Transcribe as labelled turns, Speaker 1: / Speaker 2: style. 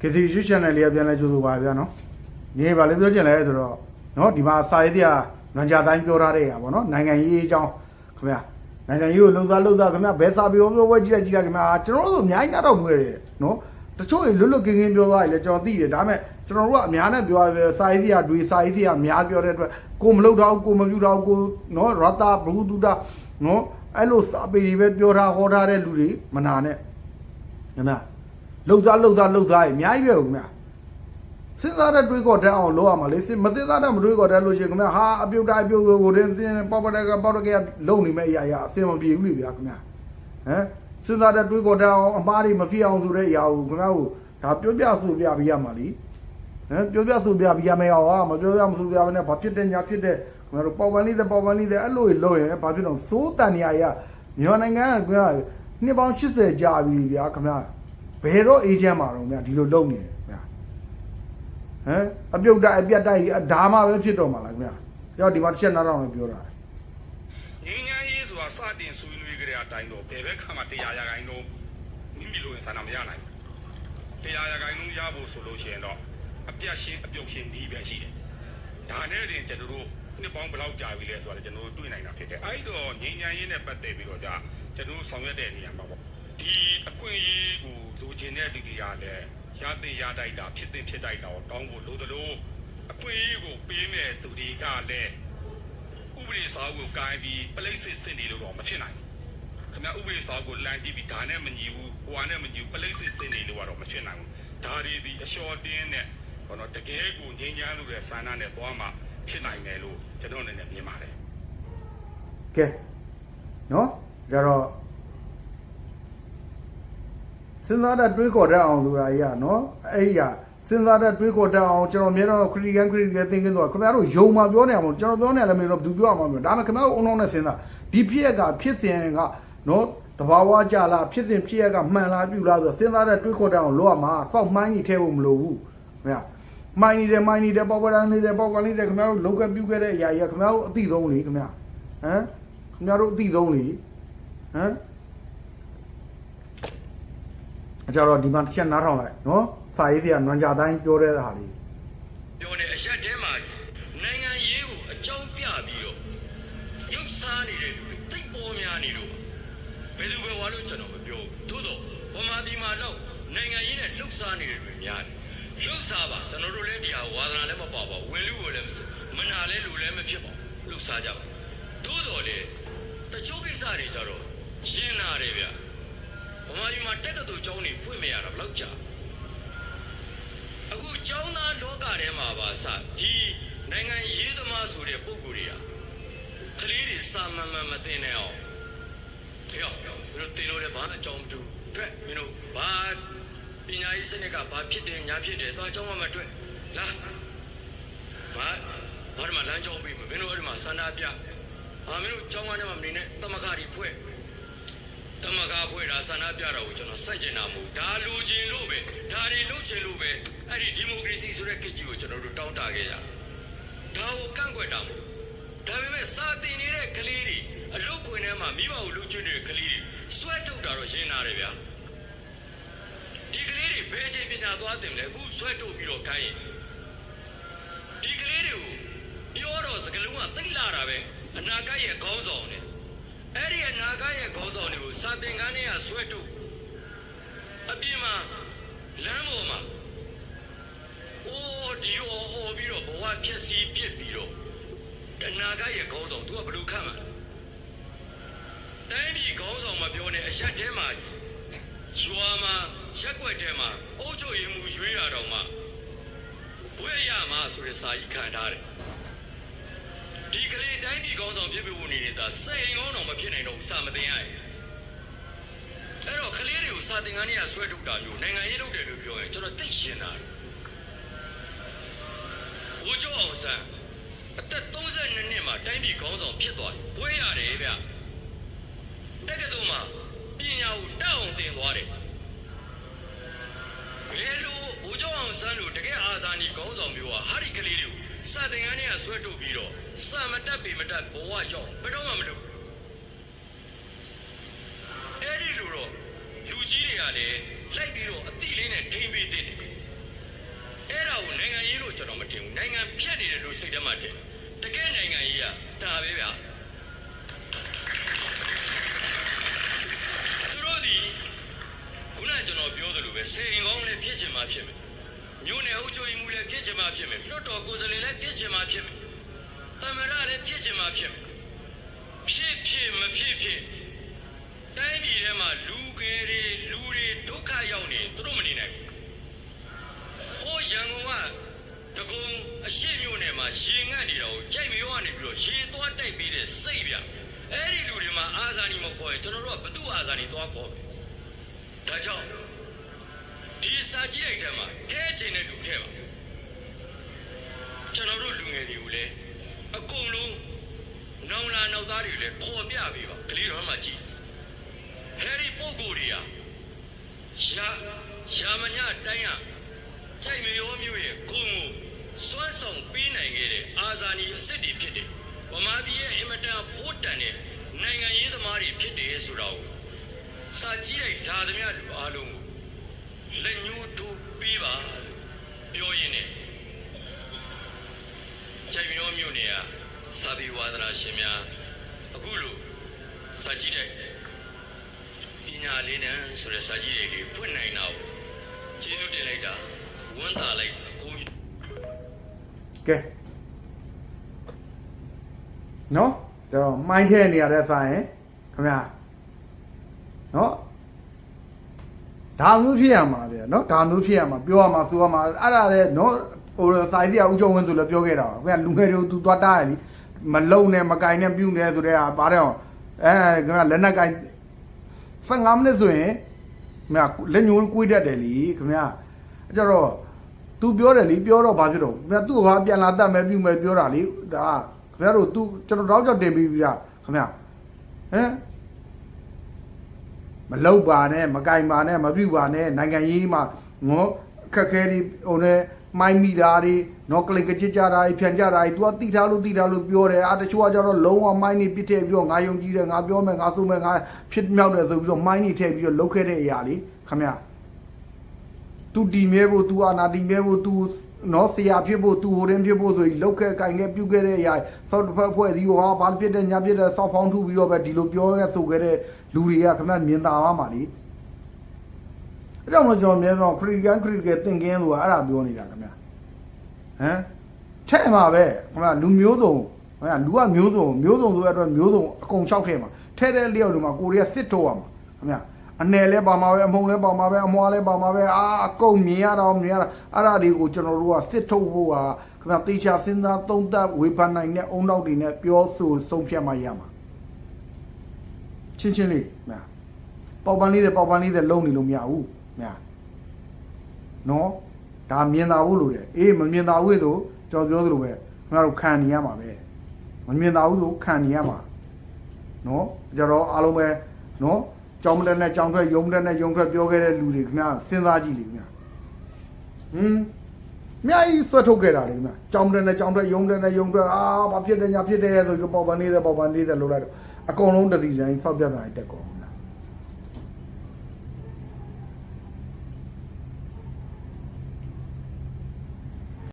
Speaker 1: KCU channel လေးကပြန်လဲကြိုးဆိုပါဗျာနော်ဒီနေ့ဗာလေပြောချင်လဲဆိုတော့နော်ဒီမှာစာရေးစရာနန်ဂျာတိုင်းပြောထားတဲ့ရပါတော့နိုင်ငံရေးအကြောင်းခင်ဗျာနိုင်ငံရေးကိုလှုပ်ရှားလှုပ်ရှားခင်ဗျာဘယ်စာပြောပြောဝဲကြည့်လိုက်ကြည့်လိုက်ခင်ဗျာကျွန်တော်တို့အများကြီးနားတော့မွေးတယ်နော်တချို့လွတ်လွတ်ကင်းကင်းပြောသွားတယ်လေကျွန်တော်သိတယ်ဒါပေမဲ့ကျွန်တော်တို့ကအများနဲ့ပြောရတယ်စာရေးစရာတွေစာရေးစရာအများပြောတဲ့အတွက်ကိုမလုပ်တော့ကိုမပြုတော့ကိုနော်ရတာဘုဒ္ဓနော်အဲ့လိုစာပေတွေပဲပြောထားဟောထားတဲ့လူတွေမနာနဲ့ခင်ဗျာ လှုပ်စားလှုပ်စားလှုပ်စားရအများကြီးပဲခင်ဗျာစဉ်းစားတဲ့တွေးခေါ်တတ်အောင်လုပ်ရမှာလေစဉ်မစဉ်းစားတဲ့မတွေးခေါ်တတ်လို့ရှိရင်ခင်ဗျာဟာအပြုတ်တိုင်းအပြုတ်ကိုရင်သင်ပေါပတကပေါတကလုံနေမဲ့အရာရာအစင်မပြေဘူးလေဗျာခင်ဗျာဟမ်စဉ်းစားတဲ့တွေးခေါ်တတ်အောင်အမားတွေမဖြစ်အောင်ဆိုတဲ့အရာကိုခင်ဗျာကိုဒါပြောပြဆိုပြပြရမှာလीဟမ်ပြောပြဆိုပြပြရမယ်အောင်ဟာမပြောပြမဆိုပြဘဲနဲ့ဘာဖြစ်တဲ့ညာဖြစ်တဲ့ခင်ဗျာတို့ပေါပန်လေးတဲ့ပေါပန်လေးတဲ့အဲ့လိုလုပ်ရင်ဘာဖြစ်တော့စိုးတန်နေရရမြန်မာနိုင်ငံကခင်ဗျာနှစ်ပေါင်း80ကြာပြီဗျာခင်ဗျာ ဘယ်တော့အေဂျင့်မှာတော့မြဒီလိုလုပ်နေတယ်ဗျာဟမ်အပြုတ်တိုက်အပြတ်တိုက်အဒါမှပဲဖြစ်တော့မှာလားဗျာကြောက်ဒီမှာတစ်ချက်နားတော့ပြောတာ
Speaker 2: ငင်းငန်းရေးဆိုတာစတင်ဆွေးနွေးကြတဲ့အတိုင်းတော့ဘယ်ဘက်ခါမှတရားရဂိုင်းတော့မိမိလိုရင်ဆန္ဒမရနိုင်ဘူးတရားရဂိုင်းလုံးရဖို့ဆိုလို့ရှိရင်တော့အပြတ်ရှင်းအပြုတ်ရှင်းဒီပဲရှိတယ်ဒါနဲ့တင်ကျွန်တော်တို့နှစ်ပေါင်းဘယ်လောက်ကြာပြီလဲဆိုတာလည်းကျွန်တော်တို့တွေ့နိုင်တာဖြစ်တယ်အဲ့တော့ငင်းငန်းရေးနဲ့ပတ်သက်ပြီးတော့じゃကျွန်တော်တို့ဆောင်ရွက်တဲ့နေရာမှာပေါ့ဒီအခွင့်အရေးကို လိုချင်တဲ့ဒီတွေကလည်းရတဲ့ရတိုက်တာဖြစ်တဲ့ဖြစ်တိုက်တာကိုတောင်းဖို့လိုသလိုအခွင့်အရေးကိုပေးမဲ့သူတွေကလည်းဥပဒေစာအုပ်ကိုကိုင်းပြီးပလိတ်စစ်စစ်နေလို့တော့မဖြစ်နိုင်ဘူးခင်ဗျဥပဒေစာအုပ်ကိုလမ်းကြည့်ပြီးဒါနဲ့မညီဘူးဟိုဟာနဲ့မညီဘူးပလိတ်စစ်စစ်နေလို့ကတော့မဖြစ်နိုင်ဘူးဒါတွေဒီအလျှော်တင်းနဲ့ဟောတော့တကယ်ကိုငြိမ်းချမ်းလို့တဲ့ဆန္ဒနဲ့သွားမှဖြစ်နိုင်တယ်လို့ကျွန်တော်အနေနဲ့မြင်ပါတယ်
Speaker 1: ကဲနော်ကြတော့ စဉ်းစားတဲ့တွေးခေါ်တတ်အောင်ဆိုတာကြီးကနော်အဲ့ဒီကစဉ်းစားတဲ့တွေးခေါ်တတ်အောင်ကျွန်တော်အများတော့ critical critical thinking ဆိုတာခင်ဗျားတို့ယုံမှာပြောနေအောင်ကျွန်တော်ပြောနေရလည်းမင်းတို့ဘူးပြောအောင်မပြောဒါပေမဲ့ခင်ဗျားတို့အုံအောင်နဲ့စဉ်းစားဒီဖြစ်ရကဖြစ်စဉ်ကနော်တဘာဝကြလားဖြစ်စဉ်ဖြစ်ရကမှန်လားပြုလားဆိုစဉ်းစားတဲ့တွေးခေါ်တတ်အောင်လုပ်ရမှာစောက်မှန်းကြီးထဲဖို့မလိုဘူးခင်ဗျာမိုင်းနေတယ်မိုင်းနေတယ်ပေါက်ပရန်နေတယ်ပေါက်ကန်နေတယ်ခင်ဗျားတို့လောက်ကပြုတ်ခဲ့တဲ့အရာကြီးကခင်ဗျားတို့အသိဆုံးလေခင်ဗျာဟမ်ခင်ဗျားတို့အသိဆုံးလေဟမ်အ ကြတော့ဒီမှာတစ်ချက်နားထောင်လိုက်နော်စာရေးစရာနွန်ကြတိုင်းပြောတဲ့ဟာလေး
Speaker 3: ပြောနေအရက်ထဲမှာနိုင်ငံရေးကိုအကြောင်းပြပြီးတော့ရုပ်စားနေတဲ့လူတွေတိတ်ပေါ်များနေလို့ဘယ်သူပဲဝါလို့ကျွန်တော်မပြောဘူးသို့တော့ဗမာပြည်မှာတော့နိုင်ငံရေးနဲ့လှုပ်ရှားနေတဲ့လူတွေများတယ်လှုပ်ရှားပါကျွန်တော်တို့လည်းတရားဝါသနာလည်းမပါပါဘူးဝင်လူကိုလည်းမစမနာလည်းလူလည်းမဖြစ်ပါဘူးလှုပ်ရှားကြပါသို့တော်လေတချို့ကိစ္စတွေကြတော့ရှင်းလာတယ်ဗျ ဗမာပြည်မှာတက္ကသိုလ်ကျောင်းတွေဖွင့်မရတာဘယ်လောက်ကြာအခုကျောင်းသားလောကထဲမှာပါစဒီနိုင်ငံရေးသမားဆိုတဲ့ပုံကိုယ်တွေကကလေးတွေစာမန်မန်မသိနေအောင်ဖေရောမင်းတို့တင်လို့လည်းဘာအကြောင်းမတူတွေ့မင်းတို့ဘာပညာရေးစနစ်ကဘာဖြစ်တယ်ညာဖြစ်တယ်တော့အကြောင်းမှမတွေ့လားဘာဘာမှလမ်းကြောင်းပြီးမင်းတို့အဲ့ဒီမှာစန္ဒပြအာမင်းတို့ကျောင်းကနေမှမနေနဲ့တမခါတွေဖွဲ့ တမကဖွဲ့တာဆန္ဒပြတာကိုကျွန်တော်စိုက်ကျင်တာမဟုတ်ဒါလူချင်းလို့ပဲဒါတွေလုပ်ချင်လို့ပဲအဲ့ဒီဒီမိုကရေစီဆိုတဲ့ခေတ်ကြီးကိုကျွန်တော်တို့တောင်းတခဲ့ကြဒါကိုကန့်ကွက်တာမဟုတ်ဒါပေမဲ့စာတင်နေတဲ့ကလေးတွေအလုတ်ခွင်ထဲမှာမိဘကိုလူချင်းနေတဲ့ကလေးတွေစွဲထုတ်တာတော့ရင်းနာတယ်ဗျာဒီကလေးတွေဘယ်အချိန်ပညာသွားတင်လဲအခုစွဲထုတ်ပြီးတော့ခိုင်းရင်ဒီကလေးတွေကိုပြောတော့စကလုံးကသိလာတာပဲအနာဂတ်ရဲ့ခေါင်းဆောင်နဲ့ အဲ့ဒီအနာဂတ်ရဲ့ခေါင်းဆောင်တွေကိုစာတင်ကန်းတွေကဆွဲထုတ်အပြင်မှာလမ်းပေါ်မှာအိုးဒီအော်အော်ပြီးတော့ဘဝဖြက်စီးပြစ်ပြီးတော့အနာဂတ်ရဲ့ခေါင်းဆောင် तू ကဘယ်လိုခန့်မှာလဲတိုင်းပြည်ခေါင်းဆောင်မပြောနဲ့အရက်ထဲမှာရွာမှာရက်ွက်ထဲမှာအုပ်ချုပ်ရေးမှုရွေးရတော့မှဘွဲရမှာဆိုတဲ့စာကြီးခံထားတယ် ဒီကလေးတိုင်းပြည်ကောင်းဆောင်ဖြစ်ဖြစ်ဝင်နေတာစိတ်ကောင်းတော့မဖြစ်နိုင်တော့ဘူးစာမတင်ရရင်အဲ့တော့ကလေးတွေကိုစာတင်ကန်းတွေကဆွဲထုတ်တာမျိုးနိုင်ငံရေးလုပ်တယ်လို့ပြောရင်ကျွန်တော်သိရှင်းတာဘိုးကျော်အောင်ဆန်းအသက်32နှစ်မှာတိုင်းပြည်ကောင်းဆောင်ဖြစ်သွားတယ်ဘွဲရတယ်ဗျတက္ကသိုလ်မှာပညာကိုတောက်အောင်သင်သွားတယ်ဘယ်လိုဘိုးကျော်အောင်ဆန်းလို့တကယ်အာဇာနည်ကောင်းဆောင်မျိုးဟာဟာဒီကလေးတွေကို စာတင်ကန်းတွေကဆွဲထုတ်ပြီးတော့စာမတက်ပေမတက်ဘဝရောက်ဘယ်တော့မှမလုပ်အဲ့ဒီလိုတော့လူကြီးတွေကလည်းလိုက်ပြီးတော့အတိလေးနဲ့ထိမ့်ပေးတဲ့တယ်အဲ့ဒါကိုနိုင်ငံရေးလို့ကျွန်တော်မတင်ဘူးနိုင်ငံဖြတ်နေတယ်လို့စိတ်ထဲမှာတင်တကယ်နိုင်ငံရေးကဒါပဲဗျာသူတို့ဒီခုနကကျွန်တော်ပြောသလိုပဲစေရင်ကောင်းလည်းဖြစ်ချင်မှဖြစ်မယ် မြို့နယ်အုပ်ချုပ်ရေးမှူးလည်းဖြစ်ချင်မှဖြစ်မယ်လွှတ်တော်ကိုယ်စားလှယ်လည်းဖြစ်ချင်မှဖြစ်မယ်သမ္မတလည်းဖြစ်ချင်မှဖြစ်မယ်ဖြစ်ဖြစ်မဖြစ်ဖြစ်တိုင်းပြည်ထဲမှာလူငယ်တွေလူတွေဒုက္ခရောက်နေသူတို့မနေနိုင်ဘူးဟိုရန်ကုန်ကတကုံအရှိမြို့နယ်မှာရေငတ်နေတာကိုကြိုက်မျိုးကနေပြီးတော့ရေသွားတိုက်ပြီးတဲ့စိတ်ဗျအဲ့ဒီလူတွေမှာအာဇာနည်မခေါ်ရင်ကျွန်တော်တို့ကဘသူအာဇာနည်သွားခေါ်မယ်ဒါကြောင့်ဒီ စာကြည့်လိုက်တဲ့မှာခဲချင်တဲ့လူထဲပါကျွန်တော်တို့လူငယ်တွေကိုလည်းအကုန်လုံးနောင်လာနောက်သားတွေလည်းပေါ်ပြပေးပါကလေးတော်မှကြည့်ဟဲဒီပုံကိုယ်တွေကရာရာမညတိုင်းရကြိုက်မရောမျိုးရဲ့ဂုံကိုစွမ်းဆောင်ပေးနိုင်ခဲ့တဲ့အာဇာနည်အစ်စ်တွေဖြစ်တယ်။ဗမာပြည်ရဲ့အင်မတန်ဖို့တန်တဲ့နိုင်ငံရေးသမားတွေဖြစ်တယ်ဆိုတာကိုစာကြည့်လိုက်လာသမျှလူအားလုံးကို လက်ညှိုးထိုးပေးပါပြောရင်းနဲ့ချိန်မျိုးမျိုးနေရစာပေဝါဒနာရှင်များအခုလိုစာကြည့်တဲ့ပညာလေးနဲ့ဆိုတဲ့စာကြည့်တွေကိုဖွင့်နိုင်တာကိုကျေးဇူးတင်လိုက်တာဝမ်းသာလိုက်အကုန်
Speaker 1: ကဲနော်ကျွန်တော်မိုင်းထဲနေရတဲ့ဆိုင်ခင်ဗျာနော် ဒါမျိုးဖြစ်ရမှာဗျာနော်ဒါမျိုးဖြစ်ရမှာပြောရမှာဆိုရမှာအဲ့ဒါလည်းနော်ဟိုစိုင်းစီကဥကြုံဝင်းဆိုလည်းပြောခဲ့တာပါခင်ဗျာလူငယ်တွေကိုသူသွားတားရလीမလုံနဲ့မကင်နဲ့ပြုတ်နေဆိုတဲ့ဟာပါတယ်အောင်အဲခင်ဗျာလက်နက်ကင်15မိနစ်ဆိုရင်ခင်ဗျာလက်ညိုးကွေးတတ်တယ်လीခင်ဗျာအဲ့ကြတော့ तू ပြောတယ်လीပြောတော့ဘာဖြစ်တော့ခင်ဗျာသူ့ကိုဟာပြန်လာတတ်မယ်ပြုမယ်ပြောတာလीဒါခင်ဗျားတို့ तू ကျွန်တော်တော့ကြောက်တင်ပြီးပြီဗျာခင်ဗျာဟမ် မလောက်ပါနဲ့မကင်ပါနဲ့မပြုတ်ပါနဲ့နိုင်ငံရေးမှာငေါအခက်ခဲတွေဟိုနဲ့မိုင်းမိတာတွေနော်ကလင်ကချစ်ကြတာတွေဖြန်ကြတာတွေ तू ကတိထားလို့တိထားလို့ပြောတယ်အာတချို့ကကျတော့လုံးဝမိုင်းနေပြစ်ထည့်ပြီးတော့ငါယုံကြည်တယ်ငါပြောမယ်ငါဆိုမယ်ငါဖြစ်မြောက်တယ်ဆိုပြီးတော့မိုင်းနေထည့်ပြီးတော့လုတ်ခဲ့တဲ့အရာလေးခမရ तू တီမြဲဖို့ तू အာနာတီမြဲဖို့ तू နော်ဆရာဖြစ်ဖို့ तू ဟိုရင်ဖြစ်ဖို့ဆိုပြီးလုတ်ခဲ့ကင်ခဲ့ပြုတ်ခဲ့တဲ့အရာစောက်တစ်ဖက်ဖွဲ့စီဟောဘာဖြစ်တဲ့ညာဖြစ်တဲ့စောက်ဖောင်းထုပြီးတော့ပဲဒီလိုပြောခဲ့ဆိုခဲ့တဲ့လူတွေကခမရမြင်သာပါမှာလीအဲ့ကြောင့်မလို့ကျွန်တော်အများဆုံး critical critical thinking ဆိုတာအဲ့ဒါပြောနေတာခင်ဗျာဟမ်ထဲမှာပဲခင်ဗျာလူမျိုးစုံခင်ဗျာလူကမျိုးစုံမျိုးစုံဆိုတဲ့အတွက်မျိုးစုံအကုန်လျှောက်ထဲမှာထဲတဲ့လျောက်တွေမှာကိုရီးယားစစ်ထုတ်ရမှာခင်ဗျာ အနယ်လဲပါမှာပဲအမုံလဲပါမှာပဲအမွားလဲပါမှာပဲအာအကုန်မြင်ရတော့မြင်ရတာအဲ့ဒါတွေကိုကျွန်တော်တို့ကစစ်ထုတ်ဖို့ဟာခင်ဗျာတေချာစဉ်းစားသုံးသပ်ဝေဖန်နိုင်တဲ့အုံနောက်တွေနဲ့ပြောဆိုဆုံးဖြတ်မှရမှာချင်းချင်းလေးခင်ဗျာပေါက်ပန်းလေးတဲ့ပေါက်ပန်းလေးတဲ့လုံနေလို့မရဘူးညာနော်ဒါမြင်သာဘူးလို့တဲ့အေးမမြင်သာဘူးဆိုကျွန်တော်ပြောသလိုပဲခင်ဗျားတို့ခံနေရမှာပဲမမြင်သာဘူးဆိုခံနေရမှာနော်ကြတော့အားလုံးပဲနော် ကြောင်းမတက်နဲ့ကြောင်းထွက်ယုံမတက်နဲ့ယုံထွက်ပြောခဲ့တဲ့လူတွေခင်ဗျာစဉ်းစားကြည့်လေခင်ဗျာဟွန်းမြတ်ကြီးဆွတ်ထုတ်ခဲ့တာလေခင်ဗျာကြောင်းမတက်နဲ့ကြောင်းထွက်ယုံတက်နဲ့ယုံထွက်အာဘာဖြစ်တယ်ညာဖြစ်တယ်ဆိုပြီးပေါက်ပန်းလေးတဲ့ပေါက်ပန်းလေးတဲ့လို့လိုက်တော့အကုန်လုံးတတိတိုင်းစောက်ပြတ်တာတက်ကုန်